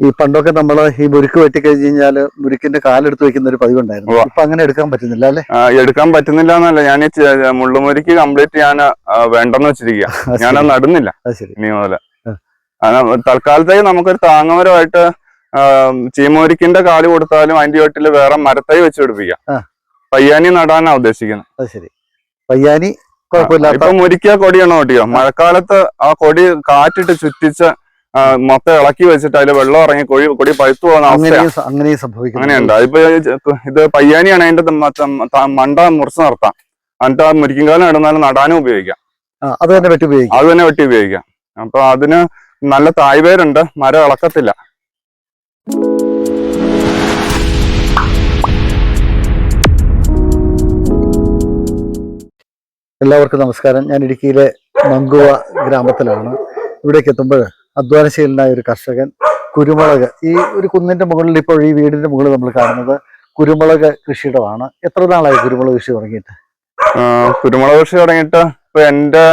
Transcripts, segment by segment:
ഈ പണ്ടൊക്കെ നമ്മൾ ഈ മുരുക്ക് വെട്ടി കഴിഞ്ഞ് കഴിഞ്ഞാൽ മുരുക്കിന്റെ കാലെടുത്ത് വെക്കുന്ന ഒരു പതിവുണ്ടായിരുന്നു. അപ്പൊ ഇപ്പൊ അങ്ങനെ എടുക്കാൻ പറ്റുന്നില്ല അല്ലെ? എടുക്കാൻ പറ്റുന്നില്ല എന്നല്ല. ഞാൻ മുള്ളുമുരുക്ക് കംപ്ലീറ്റ് ഞാൻ വേണ്ടെന്ന് വെച്ചിരിക്കുക ഞാൻ അത് നടുന്നില്ല ഇനി മുതല. തൽക്കാലത്തേക്ക് നമുക്കൊരു താങ്ങമരമായിട്ട് ചീമോരിക്കിന്റെ കാൽ കൊടുത്താലും അതിന്റെ ചോട്ടിൽ വേറെ മരത്തൈ വെച്ച് പിടിപ്പിക്കാം. പയ്യാനി നടാനാ ഉദ്ദേശിക്കുന്നത് ശരി. പയ്യാനി ഇപ്പൊ മുരിക്ക കൊടിയാണോ കൊടിയോ മഴക്കാലത്ത് ആ കൊടി കാറ്റിട്ട് ചുറ്റിച്ച് മൊത്തം ഇളക്കി വെച്ചിട്ട് അതിൽ വെള്ളം ഇറങ്ങി കൊഴി കൊടി പഴുത്തു പോകുന്ന അവസ്ഥ അങ്ങനെ അങ്ങനെയുണ്ട്. അതിപ്പോ ഇത് പയ്യാനിയാണ് അതിന്റെ മണ്ട മുറിച്ച് നിർത്താം. എന്നിട്ട് ആ മുരിക്കുംകാലം ഇടുന്നാലും നടാനും ഉപയോഗിക്കാം. അത് തന്നെ വെട്ടി ഉപയോഗിക്കാം. അത് തന്നെ വെട്ടി ഉപയോഗിക്കാം. അപ്പൊ അതിന് നല്ല തായ്വേരുണ്ട്. മരം ഇളക്കത്തില്ല. എല്ലാവർക്കും നമസ്കാരം. ഞാൻ ഇടുക്കിയിലെ മങ്കുവ ഗ്രാമത്തിലാണ്. ഇവിടേക്ക് എത്തുമ്പോൾ അധ്വാനശീലനായ ഒരു കർഷകൻ കുരുമുളക്. ഈ ഒരു കുന്നിന്റെ മുകളിൽ ഇപ്പോൾ ഈ വീടിന്റെ മുകളിൽ നമ്മൾ കാണുന്നത് കുരുമുളക് കൃഷിയിടമാണ്. എത്ര നാളായി കുരുമുളക് കൃഷി തുടങ്ങിയിട്ട്? കുരുമുളക് കൃഷി തുടങ്ങിയിട്ട് ഇപ്പൊ എന്റെ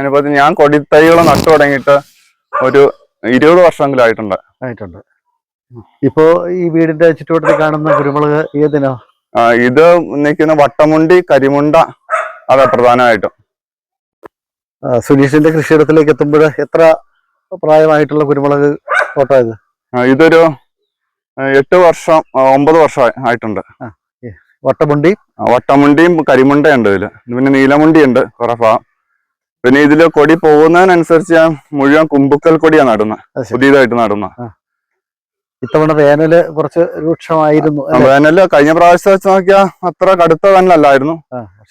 അനുഭവത്തിൽ ഞാൻ കൊടിത്തൈകൾ നട്ടു തുടങ്ങിയിട്ട് ഒരു ഇരുപത് വർഷമെങ്കിലും ആയിട്ടുണ്ട്. ആയിട്ടുണ്ട്. ഇപ്പോ ഈ വീടിന്റെ ചുറ്റുവട്ടത്തിൽ കാണുന്ന കുരുമുളക് ഏതിനോ? ഇത് നിൽക്കുന്ന വട്ടമുണ്ടി കരിമുണ്ട അതാ പ്രധാനമായിട്ടും. സുനീഷിന്റെ കൃഷിയിടത്തിലേക്ക് എത്തുമ്പോൾ എത്ര പ്രായമായിട്ടുള്ള കുരുമുളക് തോട്ടം ഇത് ഇതൊരു എട്ട് വർഷം ഒമ്പത് വർഷം ആയിട്ടുണ്ട്. വട്ടമുണ്ടി? വട്ടമുണ്ടിയും കരിമുണ്ടയുണ്ട് ഇതിൽ. പിന്നെ നീലമുണ്ടിയുണ്ട് കുറെ ഭാഗം പിന്നെ ഇതിൽ കൊടി പോകുന്നതിനനുസരിച്ച് ഞാൻ മുഴുവൻ കുമ്പുക്കൽ കൊടിയാണ് നടുന്നത് പുതിയതായിട്ട് നടുന്നത് ഇത്തവണ വേനൽ കുറച്ച് രൂക്ഷമായിരുന്നു? വേനൽ കഴിഞ്ഞ പ്രാവശ്യം വെച്ച് നോക്കിയാൽ അത്ര കടുത്ത വേനലല്ലായിരുന്നു.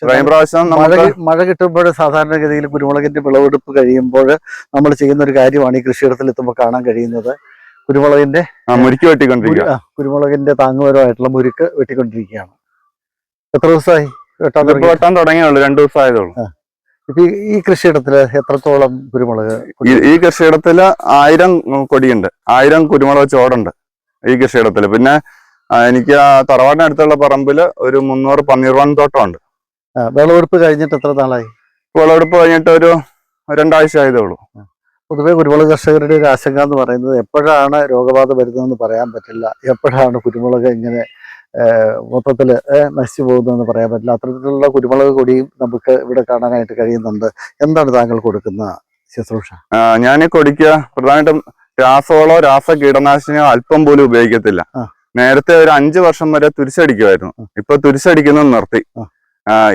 കഴിഞ്ഞ പ്രാവശ്യം മഴ മഴ കിട്ടുമ്പോൾ സാധാരണഗതിയിൽ കുരുമുളകിന്റെ വിളവെടുപ്പ് കഴിയുമ്പോൾ നമ്മൾ ചെയ്യുന്ന ഒരു കാര്യമാണ് ഈ കൃഷിയിടത്തിൽ എത്തുമ്പോൾ കാണാൻ കഴിയുന്നത്. കുരുമുളകിന്റെ മുരുക്ക് വെട്ടിക്കൊണ്ടിരിക്കുക. കുരുമുളകിന്റെ താങ്ങുപരമായിട്ടുള്ള മുരുക്ക് വെട്ടിക്കൊണ്ടിരിക്കുകയാണ്. എത്ര ദിവസമായി വെട്ടാൻ തുടങ്ങിയുള്ളൂ രണ്ടു ദിവസം ആയതുള്ളൂ ഇപ്പൊ ഈ- കൃഷിയിടത്തിൽ എത്രത്തോളം കുരുമുളക് ഈ കൃഷിയിടത്തിൽ ആയിരം കൊടിയുണ്ട്. ആയിരം കുരുമുളക് ചോടുണ്ട് ഈ കൃഷിയിടത്തിൽ. പിന്നെ എനിക്ക് ആ തറവാടിന് അടുത്തുള്ള പറമ്പിൽ ഒരു മുന്നൂറ് പന്നീർവൺ തോട്ടമുണ്ട്. വിളവെടുപ്പ് കഴിഞ്ഞിട്ട് എത്ര നാളായി? വിളവെടുപ്പ് കഴിഞ്ഞിട്ട് ഒരു രണ്ടാഴ്ച ആയതേ ഉള്ളൂ പൊതുവെ കുരുമുളക് കർഷകരുടെ ഒരു ആശങ്ക എന്ന് പറയുന്നത് എപ്പോഴാണ് രോഗബാധ വരുന്നതെന്ന് പറയാൻ പറ്റില്ല. എപ്പോഴാണ് കുരുമുളക് ഇങ്ങനെ മൊത്തത്തിൽ നശിച്ചു പോകുന്നതെന്ന് പറയാൻ പറ്റില്ല. അത്തരത്തിലുള്ള കുരുമുളക് കൊടിയും നമുക്ക് ഇവിടെ കാണാനായിട്ട് കഴിയുന്നുണ്ട്. എന്താണ് താങ്കൾ കൊടുക്കുന്ന ശുശ്രൂഷ? ഞാൻ കൊടിക്കുക കൊടിക്ക് പ്രധാനമായിട്ടും രാസവളോ രാസ കീടനാശിനിയോ അല്പം പോലും ഉപയോഗിക്കത്തില്ല. നേരത്തെ ഒരു അഞ്ചു വർഷം വരെ തുരിശടിക്കുമായിരുന്നു. ഇപ്പൊ തുരിശടിക്കുന്നത് നിർത്തി.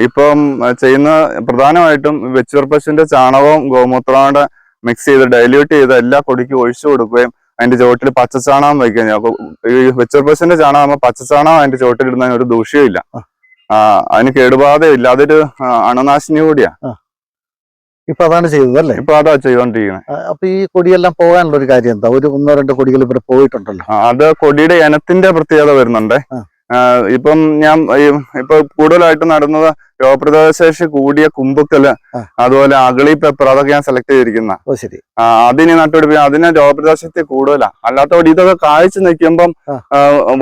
ഇപ്പം ചെയ്യുന്ന പ്രധാനമായിട്ടും വെച്ചുറപ്പശുവിന്റെ ചാണകവും ഗോമൂത്രവും മിക്സ് ചെയ്ത് ഡൈല്യൂട്ട് ചെയ്ത് എല്ലാ കൊടിക്കും ഒഴിച്ചു കൊടുക്കുകയും അതിന്റെ ചുവട്ടിൽ പച്ചച്ചാണകം വയ്ക്കുകയും. അപ്പൊ ഈ വെച്ചുറപ്പശുവിന്റെ ചാണകം ആകുമ്പോൾ പച്ചച്ചാണകം അതിന്റെ ചുവട്ടിലിടുന്നതിന് ഒരു ദൂഷ്യവും ഇല്ല അതിന് കേടുപാതയില്ല അതൊരു അണുനാശിനി കൂടിയാ. ഇപ്പൊ അതാണ് ചെയ്തത് അല്ലേ? ഇപ്പൊ അതാ ചെയ്തോണ്ടിരിക്കുന്നത് അപ്പൊ ഈ കൊടിയെല്ലാം പോകാനുള്ള ഒരു കാര്യം എന്താ? ഒരു ഒന്നോ രണ്ടോ കൊടികൾ ഇവിടെ പോയിട്ടുണ്ടല്ലോ. അത് കൊടിയുടെ ഇനത്തിന്റെ പ്രത്യേകത വരുന്നുണ്ട്. ഇപ്പം ഞാൻ ഇപ്പൊ കൂടുതലായിട്ട് നടുന്നത് രോഗപ്രതിരോധശേഷി കൂടിയ കുമ്പുക്കൽ അതുപോലെ അഗളി പെപ്പർ അതൊക്കെ ഞാൻ സെലക്ട് ചെയ്തിരിക്കുന്ന. ശരി. അതിന് നട്ടുപിടിപ്പിക്കും അതിന് രോഗപ്രതിരോധശക്തി കൂടുതലാ. അല്ലാത്തവിടെ ഇതൊക്കെ കാഴ്ച നിൽക്കുമ്പം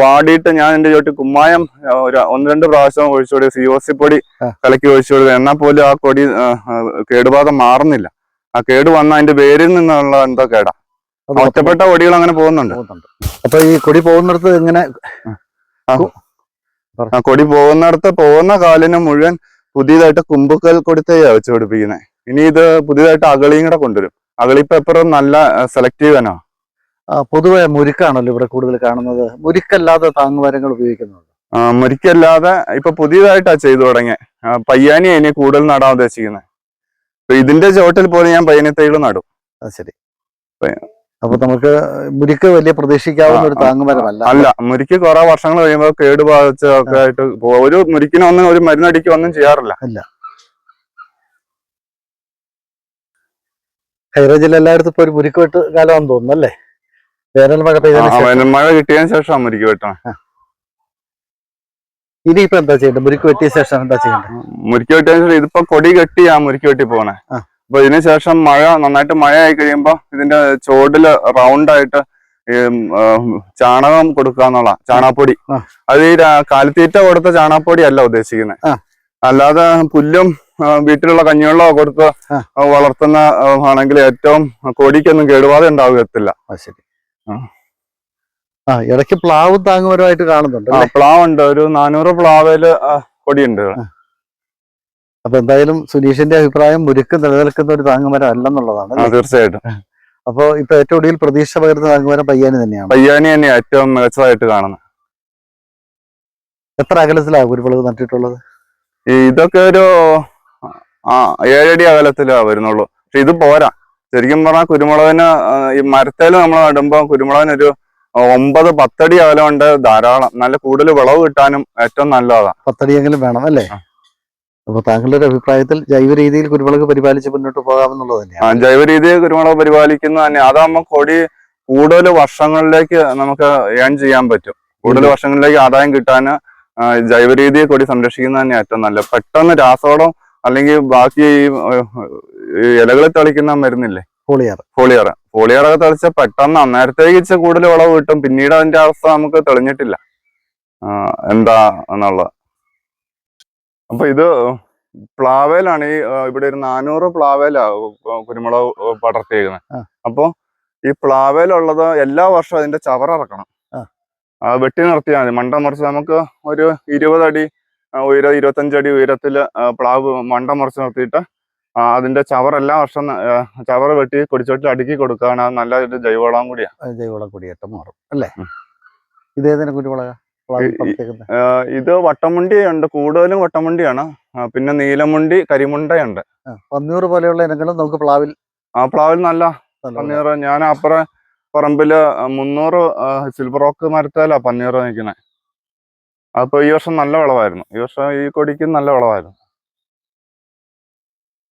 വാടിയിട്ട് ഞാൻ എന്റെ ചോട്ടി കുമ്മായം ഒരു ഒന്ന് രണ്ട് പ്രാവശ്യം ഒഴിച്ചുകൊടുക്കുക സി ഒ സി പൊടി കലക്കി ഒഴിച്ചു കൊടുക്കുക എന്നാൽ പോലും ആ കൊടി കേടുപാതം മാറുന്നില്ല. ആ കേട് വന്ന അതിന്റെ വേരിൽ നിന്നുള്ള എന്തോ കേടാ. ഒറ്റപ്പെട്ട കൊടികൾ അങ്ങനെ പോകുന്നുണ്ട്. അപ്പൊ ഈ കൊടി പോകുന്നിടത്ത് ഇങ്ങനെ ആ. കൊടി പോകുന്നിടത്ത് പോകുന്ന കാലിന് മുഴുവൻ പുതിയതായിട്ട് കുമ്പുക്കൽ കൊടുത്തയാ വെച്ച് പിടിപ്പിക്കുന്നത് ഇനി ഇത് പുതിയതായിട്ട് അകളിയും കൂടെ കൊണ്ടുവരും. അകളി പേപ്പർ നല്ല സെലക്റ്റീവ് തന്നെ പൊതുവെ മുരുക്കാണല്ലോ ഇവിടെ കൂടുതൽ കാണുന്നത്. മുരുക്കല്ലാതെ താങ്ങുമരങ്ങൾ ഉപയോഗിക്കുന്നുണ്ട്? മുരിക്കല്ലാതെ ഇപ്പൊ പുതിയതായിട്ടാ ചെയ്തു തുടങ്ങിയ. പയ്യാനി ഇനി കൂടുതൽ നടാൻ ഉദ്ദേശിക്കുന്നത് ഇതിന്റെ ചോട്ടിൽ പോലും ഞാൻ പയ്യനത്തൈകൾ നടും. ശരി. അപ്പൊ നമുക്ക് മുരിക്ക് വലിയ പ്രതീക്ഷിക്കാവുന്ന ഒരു താങ്ങുമരമല്ല. അല്ല മുരിക്ക് കുറെ വർഷങ്ങൾ കഴിയുമ്പോൾ കേടുബാധിച്ചൊക്കെ ആയിട്ട്. ഒരു മുരിക്കിനൊന്നും ഒരു മരുന്നടിക്കൊന്നും ഒന്നും ചെയ്യാറില്ല. ഹൈറേജിൽ എല്ലായിടത്തും ഇപ്പൊ ഒരു മുരിക്ക് വെട്ട് കാലമാണെന്ന് തോന്നുന്നു അല്ലേ? വേനൽ മഴ പെയ്തതിനു മഴ കിട്ടിയതിന് ശേഷം മുരിക്ക് വെട്ടണം. ഇനിയിപ്പോ എന്താ ചെയ്യേണ്ടത്? മുരിക്ക് വെട്ടിയ ശേഷം എന്താ ചെയ്യേണ്ടത്? മുരിക്ക് വെട്ടിയ ശേഷം ഇതിപ്പോ കൊടി കെട്ടിയാ മുരിക്ക് വെട്ടി പോണേ. ആ. അപ്പൊ ഇതിനുശേഷം മഴ നന്നായിട്ട് മഴ ആയി കഴിയുമ്പോ ഇതിന്റെ ചോടിൽ റൗണ്ടായിട്ട് ചാണകം കൊടുക്കുക എന്നുള്ള ചാണാപ്പൊടി. അത് ഈ കാലിത്തീറ്റ കൊടുത്ത ചാണാപ്പൊടി അല്ല ഉദ്ദേശിക്കുന്നത് അല്ലാതെ പുല്ലും വീട്ടിലുള്ള കഞ്ഞിവെള്ളമോ കൊടുത്ത്. വളർത്തുന്ന ആണെങ്കിൽ ഏറ്റവും കൊടിക്കൊന്നും കേടുവാതെ ഉണ്ടാവുകയത്തില്ല ശരി. ആ. ഇടയ്ക്ക് പ്ലാവ് താങ്ങുപരമായിട്ട് കാണുന്നുണ്ട് പ്ലാവ് ഉണ്ട് ഒരു നാനൂറ് പ്ലാവേൽ കൊടിയുണ്ട്. അപ്പൊ എന്തായാലും സുനീഷിന്റെ അഭിപ്രായം മുരുക്ക് നിലനിൽക്കുന്ന ഒരു താങ്ങുമരം അല്ലെന്നുള്ളതാണ്? തീർച്ചയായിട്ടും. അപ്പൊ ഇപ്പൊ ഏറ്റവും കൂടുതൽ പ്രതീക്ഷ പകരുന്ന താങ്ങുമരം പയ്യാനി തന്നെയാണ്. പയ്യാനി തന്നെ ഏറ്റവും മികച്ചതായിട്ട് കാണുന്നത്. എത്ര അകലത്തിലാണ് കുരുമുളക് നട്ടിട്ടുള്ളത്? ഇതൊക്കെ ഒരു ആ ഏഴടി അകലത്തിലാ വരുന്നുള്ളൂ. പക്ഷെ ഇത് പോരാ. ശരിക്കും പറഞ്ഞാൽ കുരുമുളകിന് ഈ മരത്തേൽ നമ്മൾ നടുമ്പോ കുരുമുളകിനൊരു ഒമ്പത് പത്തടി അകലം ഉണ്ട് ധാരാളം. നല്ല കൂടുതൽ വിളവ് കിട്ടാനും ഏറ്റവും നല്ലതാണ് പത്തടിയെങ്കിലും വേണം അല്ലേ? അപ്പൊ താങ്കളുടെ ഒരു അഭിപ്രായത്തിൽ ജൈവ രീതിയിൽ കുരുമുളക് പരിപാലിച്ച് മുന്നോട്ട് പോകാമെന്നുള്ളത് തന്നെയാണ്. ജൈവ രീതിയിൽ കുരുമുളക് പരിപാലിക്കുന്ന തന്നെ. അതാകുമ്പോ കൊടി കൂടുതൽ വർഷങ്ങളിലേക്ക് നമുക്ക് ഏൺ ചെയ്യാൻ പറ്റും. കൂടുതൽ വർഷങ്ങളിലേക്ക് ആദായം കിട്ടാൻ ജൈവ രീതിയെ കൊടി സംരക്ഷിക്കുന്നത് തന്നെ ഏറ്റവും നല്ലത്. പെട്ടെന്ന് രാസവളം അല്ലെങ്കിൽ ബാക്കി ഇലകളിൽ തളിക്കുന്ന മരുന്നില്ലേ? ഫോളിയർ ഫോളിയർ ഫോളിയറൊക്കെ തളിച്ച പെട്ടെന്ന് അന്നേരത്തേക്ക് കൂടുതൽ വിളവ് കിട്ടും. പിന്നീട് അതിന്റെ അവസ്ഥ നമുക്ക് തെളിഞ്ഞിട്ടില്ല. എന്താ എന്നുള്ളത്. അപ്പൊ ഇത് പ്ലാവേലാണ് ഈ ഇവിടെ ഒരു നാനൂറ് പ്ലാവേലാ കുരുമുളക് പടർത്തിയേക്കുന്നത് അപ്പോ ഈ പ്ലാവേലുള്ളത് എല്ലാ വർഷവും അതിന്റെ ചവറ ഇറക്കണം. വെട്ടി നിർത്തിയാൽ മതി. മണ്ട മുറിച്ച് നമുക്ക് ഒരു ഇരുപതടി ഉയര ഇരുപത്തഞ്ചടി ഉയരത്തിൽ പ്ലാവ് മണ്ട മുറിച്ച് നിർത്തിയിട്ട് അതിന്റെ ചവർ എല്ലാ വർഷം ചവറ് വെട്ടി കൊടിച്ചോട്ടിൽ അടുക്കി കൊടുക്കുകയാണ് നല്ല ഒരു ജൈവവളം കൂടിയാണ് ജൈവവളം കൂടിയായിട്ട് മാറും. അല്ലേ. ഇതേതിനെ കുരുമുളക? ഇത് വട്ടമുണ്ടി ഉണ്ട് കൂടുതലും വട്ടമുണ്ടിയാണ്. പിന്നെ നീലമുണ്ടി കരിമുണ്ടയുണ്ട്. പന്നീർ പോലെയുള്ള ഇനങ്ങളും നമുക്ക് പ്ലാവിൽ ആ പ്ലാവിൽ നല്ല പന്നീർ ഞാൻ അപ്പുറം പറമ്പിൽ മുന്നൂറ് സിൽവർ റോക്ക് മരത്തേലാ പന്നീർ നിൽക്കുന്നത് അപ്പൊ ഈ വർഷം നല്ല വിളവായിരുന്നു. ഈ വർഷം ഈ കൊടിക്ക് നല്ല വിളവായിരുന്നു.